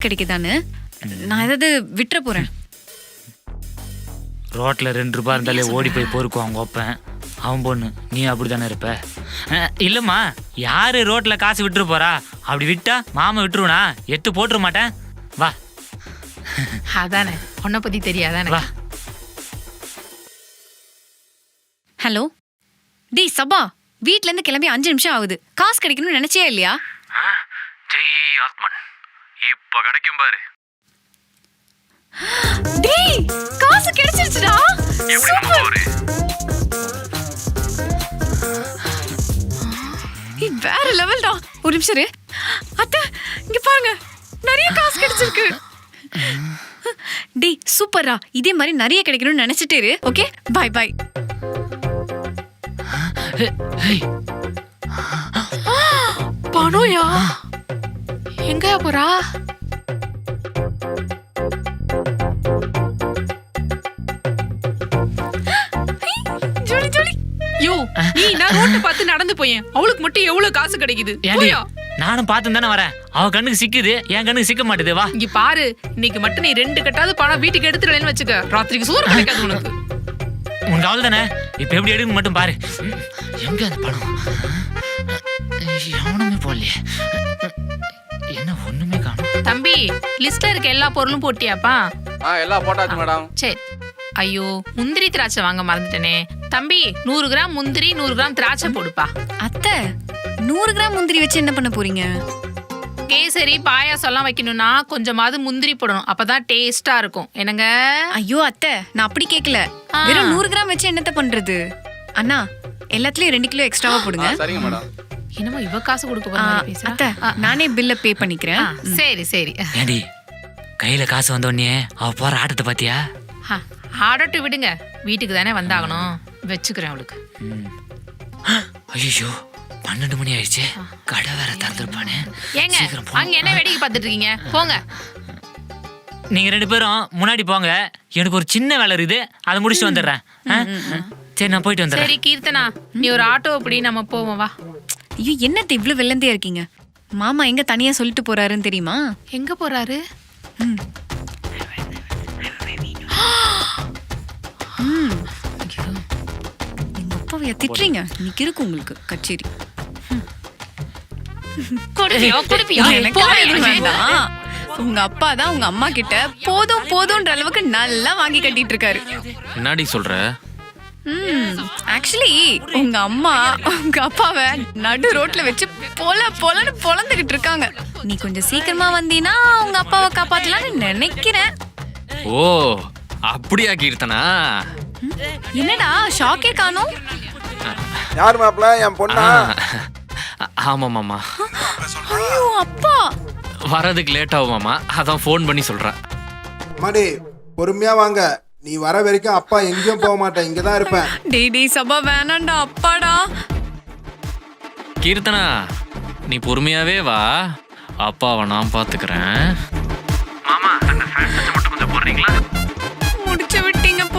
கிடைக்குதான்னு. நான் ஏதாவது விட்டுற போறேன். ரோட்ல ரெண்டு ரூபாய் இருந்தாலே ஓடி போய் பொறுக்கும் அவங்க ஒப்பேன் அவன் பொண்ணு நீ அப்படிதானே இருப்ப? அஹ், இல்லம்மா யாரு ரோட்ல காசு விட்டுரு போறா? அப்படி விட்டா மாமா விட்டுருவனா? எட்டு போட்டுற மாட்டேன். வா. அதானே உன்னை பத்தி தெரியாதானே வா. ஹலோ? டேய் சபா வீட்ல இருந்து கிளம்பி அஞ்சு நிமிஷம் ஆகுது. காசு கிடைக்கணும்னு நினைச்சே இல்லையா? ஜெய் ஆத்மன். இப்ப கிடைக்கும் பாரு. டேய் காசு கிடைச்சிருச்சுடா. ஒரு ஏய், வேற லெவல்டா. ஒரு நிமிஷம் இரு. அத்தை இங்க பாருங்க. நிறைய காசு கிடைச்சிருக்கு. டேய் சூப்பரா இதே மாதிரி நிறைய கிடைக்கணும்னு நினைச்சிட்டே இரு ஓகே? பை பை பணம்யா எங்க போறா? ஜோலி ஜோலி. யோ நீ நான் ரோட்டை பார்த்து நடந்து போயேன் அவளுக்கு மட்டும் எவ்வளவு காசு கிடைக்குது? போயா. நானும் பார்த்து தானே வரேன். அவ கண்ணுக்கு சிக்குது என் கண்ணுக்கு சிக்க மாட்டுது வா. இங்க பாரு இன்னைக்கு மட்டும் நீ ரெண்டு கட்டாவது பணம் வீட்டுக்கு எடுத்துடலன்னு வச்சுக்க. ராத்திரிக்கு சோறு கிடைக்காது உனக்கு. உன் கவலை தானே? இப்ப எப்படி எடுக்கணும் மட்டும் பாரு. எங்க அந்த எவனுமே போடலையே. தம்பி லிஸ்ட்ல இருக்க எல்லா பொருளும் போட்டியாப்பா? ஆ எல்லாம் போட்டாச்சு மேடம். சரி. ஐயோ முந்திரி திராட்சை வாங்க மறந்துட்டேனே. தம்பி நூறு கிராம் முந்திரி நூறு கிராம் திராட்சை போடுப்பா. அத்தை நூறு கிராம் முந்திரி வச்சு என்ன பண்ண போறீங்க? கேசரி பாயாசம் எல்லாம் வைக்கணும்னா கொஞ்சமாவது முந்திரி போடணும். அப்பதான் டேஸ்டா இருக்கும். என்னங்க? ஐயோ அத்தை நான் அப்படி கேட்கல ஆ. வெறும் நூறு கிராம் வச்சு என்னத்த பண்றது? அண்ணா எல்லாத்துலயும் ரெண்டு கிலோ எக்ஸ்ட்ராவா போடுங்க. சரிங்க மேடம். என்னமோ இவ காசு கொடுக்க போற மாதிரி பேசுறா. அத்தை ஆ, நானே பில்ல பே ஆ, பண்ணிக்கிறேன் சரி சரி. ஏண்டி கையில காசு வந்த உடனே அவ போற ஆட்டத்தை பாத்தியா? ஆ, ஆடட்டும் விடுங்க. வீட்டுக்கு தானே வந்தாகணும். வச்சுக்கிறேன் அவளுக்கு. ஐயோ பன்னெண்டு மணி ஆயிடுச்சு. கடை வேற திறந்துருப்பானே. ஏங்க சீக்கிரம் போ. அங்க என்ன வேடிக்கை பார்த்துட்டு இருக்கீங்க போங்க. நீங்க ரெண்டு பேரும் முன்னாடி போங்க. எனக்கு ஒரு சின்ன வேலை இருக்குது. அதை முடிச்சுட்டு வந்துடுறேன். ஆ? சரி நான் போயிட்டு வந்துடுறேன். சரி கீர்த்தனா நீ ஒரு ஆட்டோ அப்படி நம்ம போவோம் வா. ஐயோ என்னத்த இவ்ளோ வெள்ளந்தியா இருக்கீங்க? மாமா எங்க தனியா சொல்லிட்டு போறாருன்னு தெரியுமா? எங்க போறாரு? எங்க அப்பாவைய திட்டுறீங்க? இன்னைக்கு இருக்கு உங்களுக்கு கச்சேரி. கொடுப்பியோ கொடுப்பியோ? எனக்கு எதுவும் வேண்டாம். உங்க அப்பா தான் உங்க அம்மா கிட்ட போதும் போதும்ன்ற அளவுக்கு நல்லா வாங்கி கட்டிட்டு இருக்காரு. என்னடி சொல்ற? ஆக்சுவலி உங்க அம்மா உங்க அப்பாவை நடு ரோட்ல வச்சு பொல பொலன்னு பொழந்துகிட்டு இருக்காங்க. நீ கொஞ்சம் சீக்கிரமா வந்தீனா உங்க அப்பாவை காப்பாத்தலாம்னு நினைக்கிறேன். ஓ அப்படியா கீர்த்தனா? என்னடா ஷாக்கே காணோம். யார் மாப்பிள்ள என் பொண்ணா? ஆமா மாமா. ஐயோ அப்பா. வரதுக்கு லேட் ஆகும் மாமா. அதான் ஃபோன் பண்ணி சொல்றேன். மாடி பொறுமையா வாங்க. நீ வர வரைக்கும் அப்பா எங்கேயும் போக மாட்டேன். இங்க தான் இருப்பேன். டேய் டேய் சபா வேணாம்டா அப்பாடா. கீர்த்தனா நீ பொறுமையாவே வா. அப்பாவை நான் பாத்துக்கிறேன். மாமா அந்த ஃபேன் மட்டும் கொஞ்சம் போடுறீங்களா?